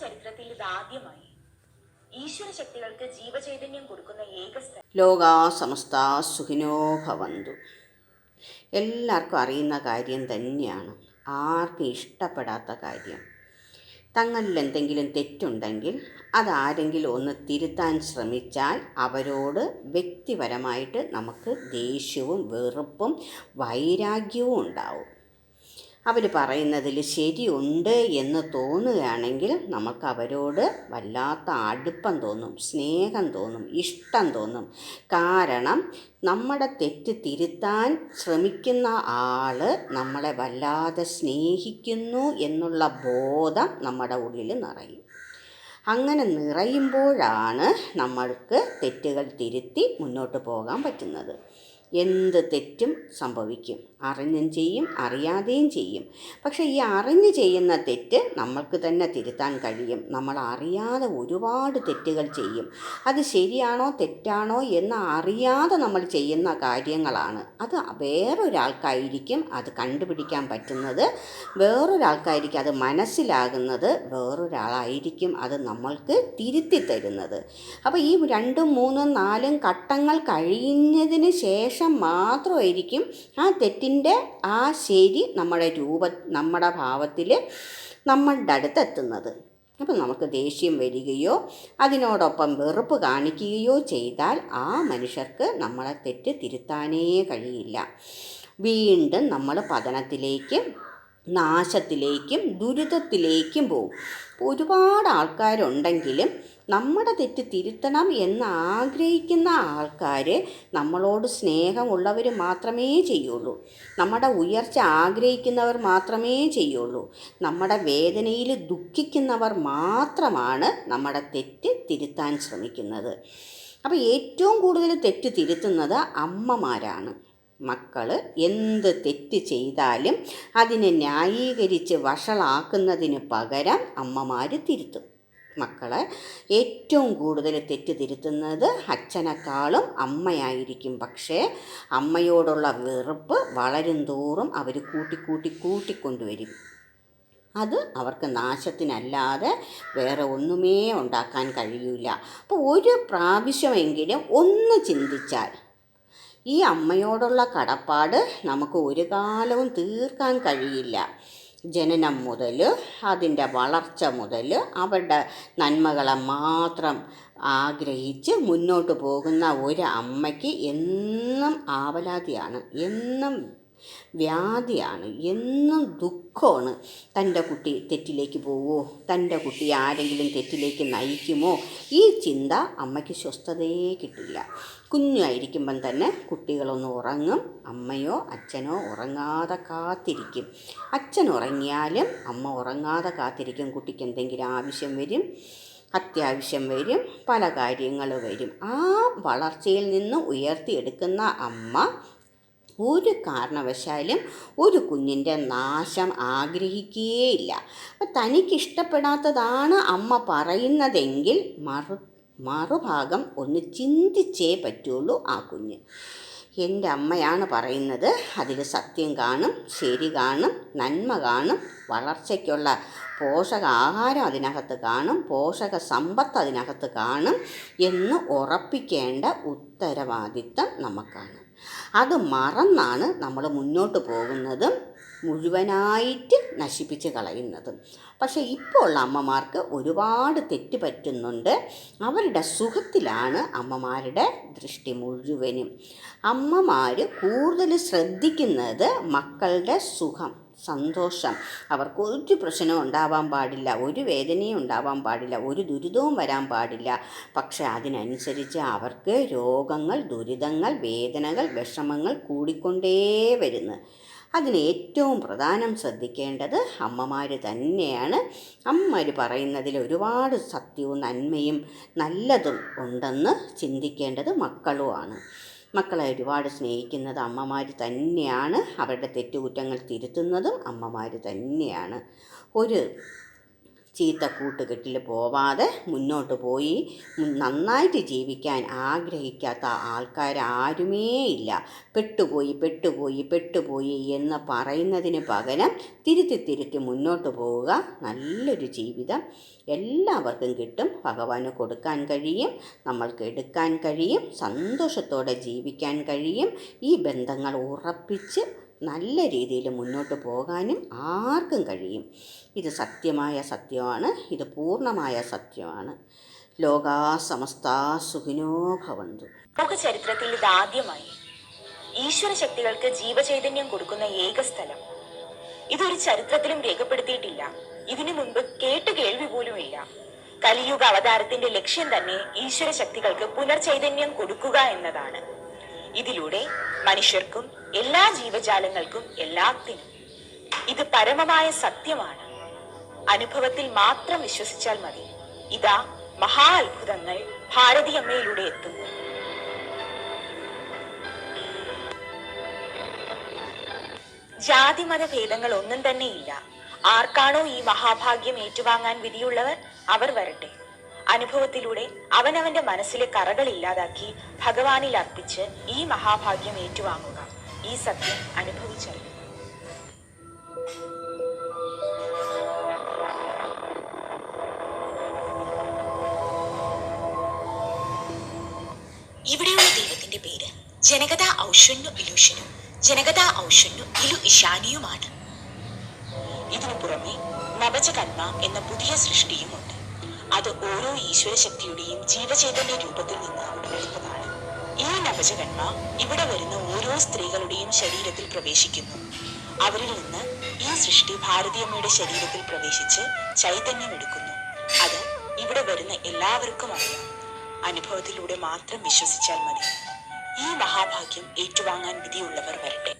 ചരിത്രത്തിൽ ഇതാദ്യമായി ഈശ്വര ശക്തികൾക്ക് ജീവചൈതന്യം കൊടുക്കുന്ന ഏക ലോകാ സമസ്ത സുഖിനോ ഭവന്തു. എല്ലാവർക്കും അറിയുന്ന കാര്യം തന്നെയാണ്. ആർക്കും ഇഷ്ടപ്പെടാത്ത കാര്യം. തങ്ങളിൽ എന്തെങ്കിലും തെറ്റുണ്ടെങ്കിൽ അതാരെങ്കിലും ഒന്ന് തിരുത്താൻ ശ്രമിച്ചാൽ അവരോട് വ്യക്തിപരമായിട്ട് നമുക്ക് ദേഷ്യവും വെറുപ്പും വൈരാഗ്യവും ഉണ്ടാവും. അവർ പറയുന്നതിൽ ശരിയുണ്ട് എന്ന് തോന്നുകയാണെങ്കിൽ നമുക്ക് അവരോട് വല്ലാത്ത അടുപ്പം തോന്നും സ്നേഹം തോന്നും ഇഷ്ടം തോന്നും. കാരണം നമ്മുടെ തെറ്റ് തിരുത്താൻ ശ്രമിക്കുന്ന ആൾ നമ്മളെ വല്ലാതെ സ്നേഹിക്കുന്നു എന്നുള്ള ബോധം നമ്മുടെ ഉള്ളിൽ നിറയും. അങ്ങനെ നിറയുമ്പോഴാണ് നമ്മൾക്ക് തെറ്റുകൾ തിരുത്തി മുന്നോട്ട് പോകാൻ പറ്റുന്നത്. എന്ത് തെറ്റും സംഭവിക്കും. അറിഞ്ഞും ചെയ്യും അറിയാതെയും ചെയ്യും. പക്ഷേ ഈ അറിഞ്ഞ് ചെയ്യുന്ന തെറ്റ് നമ്മൾക്ക് തന്നെ തിരുത്താൻ കഴിയും. നമ്മൾ അറിയാതെ ഒരുപാട് തെറ്റുകൾ ചെയ്യും. അത് ശരിയാണോ തെറ്റാണോ എന്ന് അറിയാതെ നമ്മൾ ചെയ്യുന്ന കാര്യങ്ങളാണ്. അത് വേറൊരാൾക്കായിരിക്കും അത് കണ്ടുപിടിക്കാൻ പറ്റുന്നത്. വേറൊരാൾക്കായിരിക്കും അത് മനസ്സിലാകുന്നത്. വേറൊരാളായിരിക്കും അത് നമ്മൾക്ക് തിരുത്തി തരുന്നത്. അപ്പോൾ ഈ രണ്ടും മൂന്നും നാലും ഘട്ടങ്ങൾ കഴിഞ്ഞതിന് ശേഷം മാത്രമായിരിക്കും ആ തെറ്റിന്റെ ആ ശരി നമ്മുടെ രൂപ നമ്മുടെ ഭാവത്തിൽ നമ്മളുടെ അടുത്തെത്തുന്നത് അപ്പം നമുക്ക് ദേഷ്യം വരികയോ അതിനോടൊപ്പം വെറുപ്പ് കാണിക്കുകയോ ചെയ്താൽ ആ മനുഷ്യർക്ക് നമ്മളെ തെറ്റ് തിരുത്താനേ കഴിയില്ല. വീണ്ടും നമ്മൾ പതനത്തിലേക്ക് നാശത്തിലേക്കും ദുരിതത്തിലേക്കും പോകും. ഒരുപാട് ആൾക്കാരുണ്ടെങ്കിലും നമ്മുടെ തെറ്റ് തിരുത്തണം എന്ന് ആഗ്രഹിക്കുന്ന ആൾക്കാർ നമ്മളോട് സ്നേഹമുള്ളവർ മാത്രമേ ചെയ്യുള്ളൂ. നമ്മുടെ ഉയർച്ച ആഗ്രഹിക്കുന്നവർ മാത്രമേ ചെയ്യുള്ളൂ. നമ്മുടെ വേദനയിൽ ദുഃഖിക്കുന്നവർ മാത്രമാണ് നമ്മുടെ തെറ്റ് തിരുത്താൻ ശ്രമിക്കുന്നത്. അപ്പോൾ ഏറ്റവും കൂടുതൽ തെറ്റ് തിരുത്തുന്നത് അമ്മമാരാണ്. മക്കൾ എന്ത് തെറ്റ് ചെയ്താലും അതിനെ ന്യായീകരിച്ച് വഷളാക്കുന്നതിന് പകരം അമ്മമാർ തിരുത്തും. മക്കളെ ഏറ്റവും കൂടുതൽ തെറ്റുതിരുത്തുന്നത് അച്ഛനേക്കാളും അമ്മയായിരിക്കും. പക്ഷേ അമ്മയോടുള്ള വെറുപ്പ് വളരും തോറും അവർ കൂട്ടിക്കൂട്ടി കൂട്ടിക്കൊണ്ടുവരും അത് അവർക്ക് നാശത്തിനല്ലാതെ വേറെ ഒന്നുമേ ഉണ്ടാക്കാൻ കഴിയില്ല അപ്പോൾ ഒരു പ്രാവശ്യമെങ്കിലും ഒന്ന് ചിന്തിച്ചാൽ ഈ അമ്മയോടുള്ള കടപ്പാട് നമുക്ക് ഒരു കാലവും തീർക്കാൻ കഴിയില്ല. ജനനം മുതൽ അതിന്റെ വളർച്ച മുതൽ അവരുടെ നന്മകളെ മാത്രം ആഗ്രഹിച്ച് മുന്നോട്ട് പോകുന്ന ഒരു അമ്മയ്ക്ക് എന്നും ആവലാതിയാണ്. എന്നും വ്യാധിയാണ്. എന്നും ദുഃഖമാണ്. തന്റെ കുട്ടി തെറ്റിലേക്ക് പോവോ? തന്റെ കുട്ടി ആരെങ്കിലും തെറ്റിലേക്ക് നയിക്കുമോ? ഈ ചിന്ത അമ്മയ്ക്ക് സ്വസ്ഥതയെ കിട്ടില്ല. കുഞ്ഞായിരിക്കുമ്പം തന്നെ കുട്ടികളൊന്ന് ഉറങ്ങും. അമ്മയോ അച്ഛനോ ഉറങ്ങാതെ കാത്തിരിക്കും. അച്ഛൻ ഉറങ്ങിയാലും അമ്മ ഉറങ്ങാതെ കാത്തിരിക്കും. കുട്ടിക്ക് എന്തെങ്കിലും ആവശ്യം വരും അത്യാവശ്യം വരും പല കാര്യങ്ങൾ വരും. ആ വളർച്ചയിൽ നിന്ന് ഉയർത്തിയെടുക്കുന്ന അമ്മ ഒരു കാരണവശാലും ഒരു കുഞ്ഞിന്റെ നാശം ആഗ്രഹിക്കുകയില്ല അപ്പം തനിക്കിഷ്ടപ്പെടാത്തതാണ് അമ്മ പറയുന്നതെങ്കിൽ മറു മറുഭാഗം ഒന്ന് ചിന്തിച്ചേ പറ്റുള്ളൂ ആ കുഞ്ഞ്. എന്റെ അമ്മയാണ് പറയുന്നത് അതിൽ സത്യം കാണും ശരി കാണും നന്മ കാണും വളർച്ചയ്ക്കുള്ള പോഷകാഹാരം അതിനകത്ത് കാണും പോഷക സമ്പത്ത് അതിനകത്ത് കാണും എന്ന് ഉറപ്പിക്കേണ്ട ഉത്തരവാദിത്തം നമുക്കാണ്. അത് മറന്നാണ് നമ്മൾ മുന്നോട്ട് പോകുന്നതും മുഴുവനായിട്ട് നശിപ്പിച്ച് കളയുന്നതും. പക്ഷേ ഇപ്പോൾ ഉള്ള അമ്മമാർക്ക് ഒരുപാട് തെറ്റ് പറ്റുന്നുണ്ട്. അവരുടെ സുഖത്തിലാണ് അമ്മമാരുടെ ദൃഷ്ടി മുഴുവനും. അമ്മമാർ കൂടുതൽ ശ്രദ്ധിക്കുന്നത് മക്കളുടെ സുഖം. സന്തോഷം. അവർക്ക് ഒരു പ്രശ്നവും ഉണ്ടാവാൻ പാടില്ല ഒരു വേദനയും ഉണ്ടാവാൻ പാടില്ല ഒരു ദുരിതവും വരാൻ പാടില്ല. പക്ഷേ അതിനനുസരിച്ച് അവർക്ക് രോഗങ്ങൾ ദുരിതങ്ങൾ വേദനകൾ വിഷമങ്ങൾ കൂടിക്കൊണ്ടേ വരുന്നു. അതിന് ഏറ്റവും പ്രധാനം ശ്രദ്ധിക്കേണ്ടത് അമ്മമാർ തന്നെയാണ്. അമ്മമാർ പറയുന്നതിൽ ഒരുപാട് സത്യവും നന്മയും നല്ലതും ഉണ്ടെന്ന് ചിന്തിക്കേണ്ടത് മക്കളുമാണ്. മക്കളെ ഒരുപാട് സ്നേഹിക്കുന്നത് അമ്മമാർ തന്നെയാണ്. അവരുടെ തെറ്റുകുറ്റങ്ങൾ തിരുത്തുന്നതും അമ്മമാർ തന്നെയാണ്. ഒരു ചീത്ത കൂട്ടുകെട്ടിൽ പോവാതെ മുന്നോട്ട് പോയി. നന്നായിട്ട് ജീവിക്കാൻ ആഗ്രഹിക്കാത്ത ആൾക്കാരാരുമേ ഇല്ല പെട്ടുപോയി പെട്ടുപോയി പെട്ടുപോയി എന്ന് പറയുന്നതിന് പകരം തിരുത്തി തിരുത്തി മുന്നോട്ട് പോവുക. നല്ലൊരു ജീവിതം എല്ലാവർക്കും കിട്ടും. ഭഗവാന് കൊടുക്കാൻ കഴിയും നമ്മൾക്ക് എടുക്കാൻ കഴിയും സന്തോഷത്തോടെ ജീവിക്കാൻ കഴിയും. ഈ ബന്ധങ്ങൾ ഉറപ്പിച്ച് നല്ല രീതിയിൽ മുന്നോട്ട് പോകാനും ആർക്കും കഴിയും. ഇത് സത്യമായ സത്യമാണ്. ഇത് പൂർണമായ സത്യമാണ്. ലോകാ സമസ്ത സുഖിനോ ഭവന്തു. ലോക ചരിത്രത്തിൽ ഇതാദ്യമായി ഈശ്വര ശക്തികൾക്ക് ജീവചൈതന്യം കൊടുക്കുന്ന ഏക സ്ഥലം. ഇതൊരു ചരിത്രത്തിലും രേഖപ്പെടുത്തിയിട്ടില്ല. ഇതിനു മുൻപ് കേട്ട് കേൾവി പോലും ഇല്ല. കലിയുഗ അവതാരത്തിന്റെ ലക്ഷ്യം തന്നെ ഈശ്വര ശക്തികൾക്ക് പുനർചൈതന്യം കൊടുക്കുക എന്നതാണ്. ഇതിലൂടെ മനുഷ്യർക്കും എല്ലാ ജീവജാലങ്ങൾക്കും എല്ലാത്തിനും ഇത് പരമമായ സത്യമാണ്. അനുഭവത്തിൽ മാത്രം വിശ്വസിച്ചാൽ മതി. ഇതാ മഹാ അത്ഭുതങ്ങൾ ഭാരതിയമ്മയിലൂടെ എത്തുന്നു. ജാതിമത ഭേദങ്ങൾ ഒന്നും തന്നെ ഇല്ല ആർക്കാണോ ഈ മഹാഭാഗ്യം ഏറ്റുവാങ്ങാൻ വിധിയുള്ളവർ? അവർ വരട്ടെ. അനുഭവത്തിലൂടെ അവനവന്റെ മനസ്സിലെ കറകൾ ഇല്ലാതാക്കി ഭഗവാനിൽ അർപ്പിച്ച് ഈ മഹാഭാഗ്യം ഏറ്റുവാങ്ങുക. ഈ സത്യം അനുഭവിച്ചറിയുക. ഇവിടെയുള്ള ദൈവത്തിന്റെ പേര് ജനകത ഔഷന്നു ഇലൂഷനും ജനകത ഔഷന്നു ഇലു ഇഷാനിയുമാണ് ഇതിനു പുറമെ നവജകന്മ എന്ന പുതിയ സൃഷ്ടിയുമുണ്ട്. അത് ഓരോ ഈശ്വര ശക്തിയുടെയും ജീവചൈതന്യ രൂപത്തിൽ നിന്ന് ഉടലെടുത്തതാണ് ഈ നവജകന്മ ഇവിടെ വരുന്ന ഓരോ സ്ത്രീകളുടെയും ശരീരത്തിൽ പ്രവേശിക്കുന്നു. അവരിൽ നിന്ന് ഈ സൃഷ്ടി ഭാരതീയമ്മയുടെ ശരീരത്തിൽ പ്രവേശിച്ച് ചൈതന്യം എടുക്കുന്നു. അത് ഇവിടെ വരുന്ന എല്ലാവർക്കും അറിയാം. അനുഭവത്തിലൂടെ മാത്രം വിശ്വസിച്ചാൽ മതി. ഈ മഹാഭാഗ്യം ഏറ്റുവാങ്ങാൻ വിധിയുള്ളവർ വരട്ടെ.